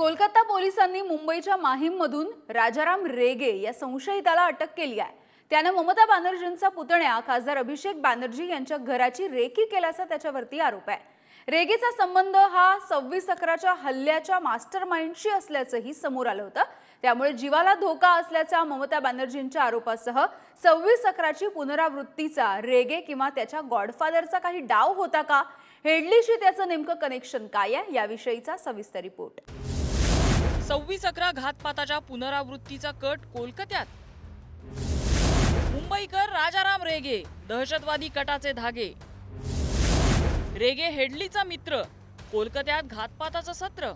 कोलकाता पोलिसांनी मुंबईच्या माहीममधून राजाराम रेगे या संशयिताला अटक केली आहे. त्यानं ममता बॅनर्जींचा पुतण्या खासदार अभिषेक बॅनर्जी यांच्या घराची रेकी केल्याचा त्याच्यावरती आरोप आहे. रेगेचा संबंध हा सव्वीस अकराच्या हल्ल्याच्या मास्टर माइंडशी असल्याचंही समोर आलं होतं. त्यामुळे जीवाला धोका असल्याचा ममता बॅनर्जींच्या आरोपासह सव्वीस अकराची पुनरावृत्तीचा रेगे किंवा त्याच्या गॉडफादरचा काही डाव होता का? हेडलीशी त्याचं नेमकं कनेक्शन काय आहे? याविषयीचा सविस्तर रिपोर्ट. सव्वीस अकरा घातपाताच्या पुनरावृत्तीचा कट कोलकात्यात. मुंबईकर राजाराम रेगे दहशतवादी कटाचे धागे. रेगे हेडलीचा मित्र कोलकात्यात घातपाताचं सत्र.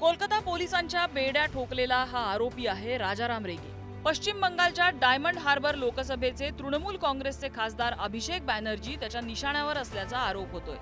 कोलकाता पोलिसांच्या बेड्या ठोकलेला हा आरोपी आहे राजाराम रेगे. पश्चिम बंगालच्या डायमंड हार्बर लोकसभेचे तृणमूल काँग्रेसचे खासदार अभिषेक बॅनर्जी त्याच्या निशाण्यावर असल्याचा आरोप होतोय.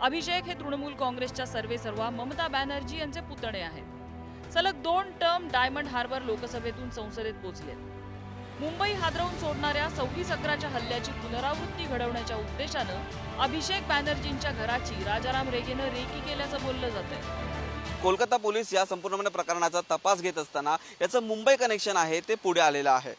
अभिषेक हे तृणमूल काँग्रेसच्या सर्वेसर्वा ममता बॅनर्जी यांचे पुतणे आहेत. सलग दोन टर्म डायमंड हार्बर लोकसभेतून संसदेत पोहोचलेत मुंबई हादरवून सोडणाऱ्या सव्वीस अकराच्या हल्ल्याची पुनरावृत्ती घडवण्याच्या उद्देशानं अभिषेक बॅनर्जींच्या घराची राजाराम रेगेनं रेकी केल्याचं बोललं जातंय. कोलकाता पोलीस या संपूर्णपणे प्रकरणाचा तपास घेत असताना याचं मुंबई कनेक्शन आहे ते पुढे आलेलं आहे.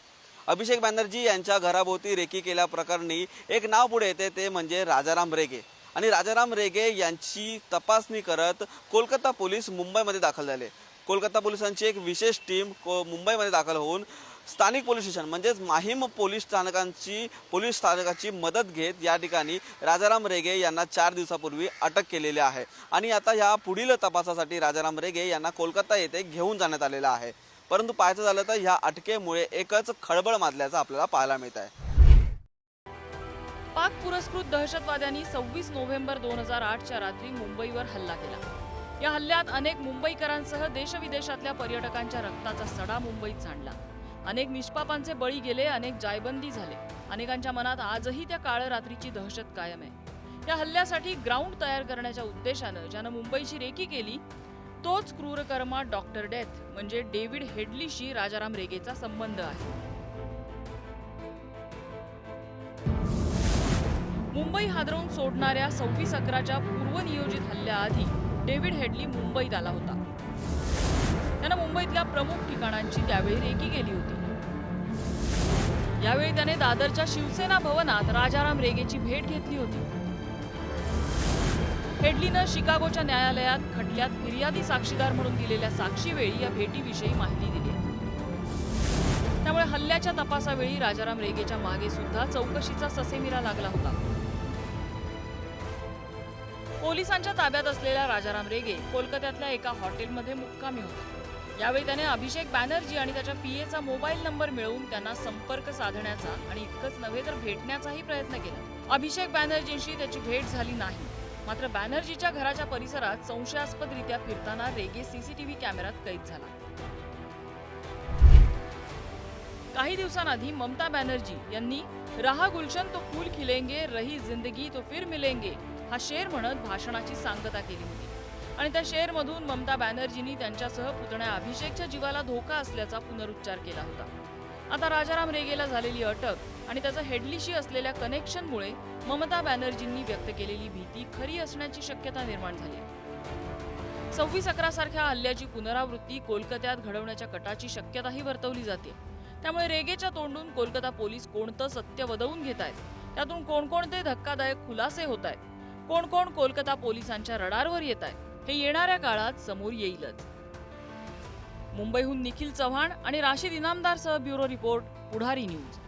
अभिषेक बॅनर्जी यांच्या घराभोवती रेकी केल्याप्रकरणी एक नाव पुढे येते ते म्हणजे राजाराम रेगे. आणि राजाराम रेगे यांची तपासणी करत कोलकाता पोलीस मुंबईमध्ये दाखल झाले. कोलकाता पोलिसांची एक विशेष टीम को मुंबईमध्ये दाखल होऊन स्थानिक पोलीस स्टेशन म्हणजेच माहीम पोलीस स्थानकांची पोलीस स्थानकाची मदत घेत या ठिकाणी राजाराम रेगे यांना चार दिवसापूर्वी अटक केलेली आहे. आणि आता ह्या पुढील तपासासाठी राजाराम रेगे यांना कोलकाता येथे घेऊन जाण्यात आलेलं आहे. परंतु पाहायचं झालं तर ह्या अटकेमुळे एकच खळबळ माजल्याचं आपल्याला पाहायला मिळत आहे. पाक पुरस्कृत दहशतवाद्यांनी सव्वीस नोव्हेंबर दोन हजार आठच्या रात्री मुंबईवर हल्ला केला. या हल्ल्यात अनेक मुंबईकरांसह देशविदेशातल्या पर्यटकांच्या रक्ताचा सडा मुंबईत सांडला. अनेक निष्पापांचे बळी गेले अनेक जायबंदी झाले. अनेकांच्या मनात आजही त्या काळ रात्रीची दहशत कायम आहे. या हल्ल्यासाठी ग्राउंड तयार करण्याच्या उद्देशानं ज्यानं मुंबईची रेकी केली तोच क्रूरकर्मा डॉक्टर डेथ म्हणजे डेव्हिड हेडलीशी राजाराम रेगेचा संबंध आहे. मुंबई हादरवून सोडणाऱ्या सव्वीस अकराच्या पूर्वनियोजित हल्ल्याआधी डेव्हिड हेडली मुंबईत आला होता. त्यानं मुंबईतल्या प्रमुख ठिकाणांची त्यावेळी रेकी केली होती. यावेळी त्याने दादरच्या शिवसेना भवनात राजाराम रेगेची भेट घेतली होती. हेडलीनं शिकागोच्या न्यायालयात खटल्यात फिर्यादी साक्षीदार म्हणून दिलेल्या साक्षीवेळी या भेटीविषयी माहिती दिली. त्यामुळे हल्ल्याच्या तपासावेळी राजाराम रेगेच्या मागे सुद्धा चौकशीचा ससेमिरा लागला होता. पोलिसांच्या ताब्यात असलेला राजाराम रेगे कोलकात्यातल्या एका हॉटेलमध्ये मुक्कामी होता. यावेळी त्याने अभिषेक बॅनर्जी आणि त्याच्या पीएचा मोबाईल नंबर मिळवून त्यांना संपर्क साधण्याचा आणि इतकंच नव्हे तर भेटण्याचाही प्रयत्न केला. अभिषेक बॅनर्जींशी त्याची भेट झाली नाही. मात्र बॅनर्जीच्या घराच्या परिसरात संशयास्पदरित्या फिरताना रेगे सीसीटीव्ही कॅमेऱ्यात कैद झाला. काही दिवसांआधी ममता बॅनर्जी यांनी रहा गुलशन तो फूल खिलेंगे रही जिंदगी तो फिर मिलेंगे हा शेर म्हणत भाषणाची सांगता केली होती. आणि त्या शेअरमधून ममता बॅनर्जींनी त्यांच्यासह पुतण्या अभिषेकच्या जीवाला धोका असल्याचा पुनरुच्चार केला होता. आता राजाराम रेगेला झालेली अटक आणि त्याचं हेडलीशी असलेल्या कनेक्शनमुळे ममता बॅनर्जींनी व्यक्त केलेली भीती खरी असण्याची शक्यता निर्माण झाली आहे. सव्वीस अकरा सारख्या हल्ल्याची पुनरावृत्ती कोलकात्यात घडवण्याच्या कटाची शक्यताही वर्तवली जाते. त्यामुळे रेगेच्या तोंडून कोलकाता पोलीस कोणतं सत्य वदवून घेत आहेत? त्यातून कोणकोणते धक्कादायक खुलासे होत आहेत? कोण कोण कोलकाता पोलिसांच्या रडारवर येत आहेत? हे येणाऱ्या काळात समोर येईलच. मुंबईहून निखिल चव्हाण आणि राशीद इनामदार सह ब्युरो रिपोर्ट पुढारी न्यूज.